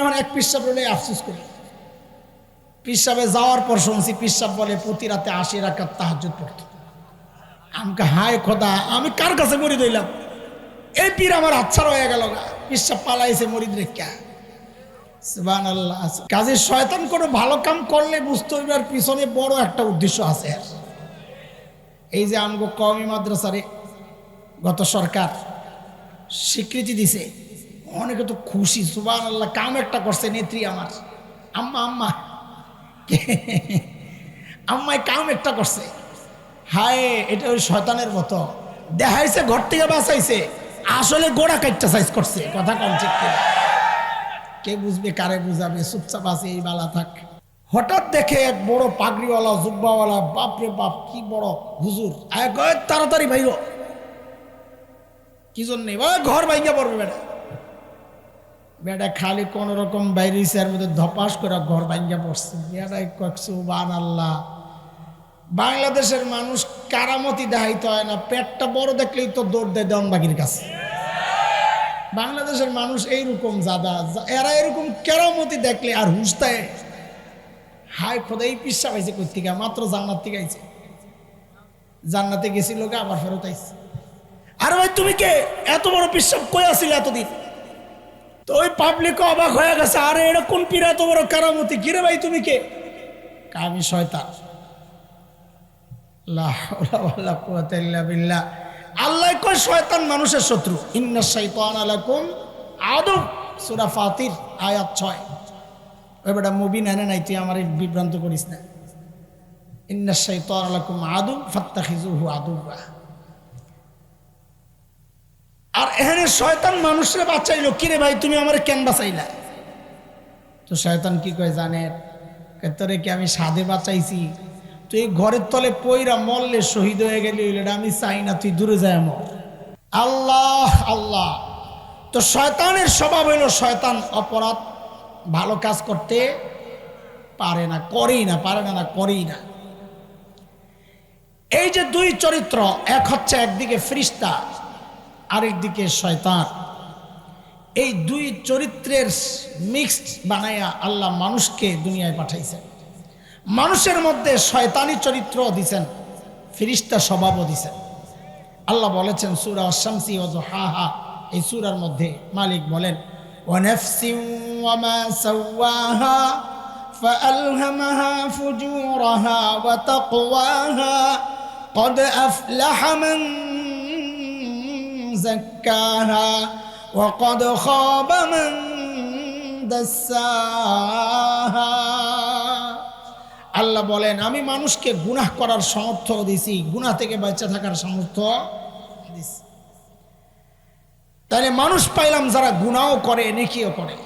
এখন এক পিসাব রলে আফসোস করি। পিসাবে যাওয়ার পর শুনছি পিসাব বলে, প্রতি রাতে আশি রাখার তাহাজুদ পড়ত। আমাকে হায় খোদা, আমি কার কাছে মরি দইলাম এই পীর আমার আচ্ছা হয়ে গেল পিসাব পালাইছে মরিদ রেখা। কাজে শয়তান কোনো ভালো কাম করলে বুঝতে হইবে আর পিছনে বড় একটা উদ্দেশ্য আছে। এই যে আমগো কমি মাদ্রাসারে গত সরকার স্বীকৃতি দিছে। অনেকে তো খুশি সুবান আল্লাহ কাম একটা করছে, নেত্রী আমার। আম্মা আম্মা। আম্মাই কাম একটা করছে। হায়, এটা ওই শয়তানের মতো। দেখাইছে, ঘর থেকে বাঁচাইছে। আসলে গোড়া কাটটা সাইজ করছে। কথা কম ঠিক কে বুঝবে, কারে বুঝাবে? চুপচাপ আছে, এই বালা থাক। হঠাৎ দেখে এক বড় পাগড়িওয়ালা, জুব্বাওয়ালা, বাপরে বাপ, কি বড় হুজুর। তাড়াতাড়ি ভাইর কি জন্যে? ঘর ভাইঙ্গা পড়বে, বেটা। বেটা খালি কোন রকম বাইরে এর মধ্যে ধপাস করে ঘর ভাঙ্গা পড়ছে। বেটাই কয়েকশো বান আল্লাহ বাংলাদেশের মানুষ কারামতি দেখাইতে হয় না, পেটটা বড় দেখলেই তো দৌড় দেয় দেওয়ানবাগির কাছে। বাংলাদেশের মানুষ এইরকম জাদা এরা এরকম কেরামতি দেখলে আর হুশ দেয়। হায় খোদাই পিসা পাইছে কোথেকে মাত্র জান্নাত থেকে আইছে। জান্নাতে গেছিল আবার ফেরত আইছে। আরে ভাই, তুমি কে? এত বড় পিসাব কই আসিল এতদিন? তো ওই পাবলিক অবাক হয়ে গেছে, আরে এটা কোন পীর এত বড় কারামতি? কিরে ভাই, তুমি কে? আমি শয়তান। আল্লাহ কয় মানুষের শত্রু। ইন্না সূরা ফাতির, আয়াত 6 ওই বেটা মুবিন এনে নাই ফাত্তাখিজুহু আদুওয়া। আর এখানে শয়তান মানুষরে বাঁচাইলো। কিরে ভাই তুমি আমার কেন বাঁচাইলা? তো শয়তান কি কয় জানে? কয়, তোরে কি আমি সাধে বাঁচাইছি? তুই ঘরের তলে পইরা মরলে শহীদ হয়ে গেলি আমি চাই না তুই দূরে যায় মর। আল্লাহ আল্লাহ। তো শয়তানের স্বভাব হইল শয়তান অপরাধ ভালো কাজ করতে পারে না করেই না পারে না না করেই না। এই যে দুই চরিত্র এক হচ্ছে একদিকে ফ্রিস্তা আরেকদিকে শয়তান। এই দুই চরিত্রের মিক্সড বানাইয়া আল্লাহ মানুষকে দুনিয়ায় পাঠাইছেন। মানুষের মধ্যে শয়তানি চরিত্র দিছেন, ফিরিস্তা স্বভাবও দিছেন। আল্লাহ বলেছেন, সুরা অশামসি অজ হা হা এই সুরার মধ্যে মালিক বলেন فألهمها فجورها زكاها وقد خاب من دساها আল্লাহ বলেন আমি মানুষকে গুনাহ করার সামর্থ্য দিছি গুনাহ থেকে বাঁচা থাকার সামর্থ্য দিছি তাহলে মানুষ পাইলাম যারা গুনাও করে নেকিও করে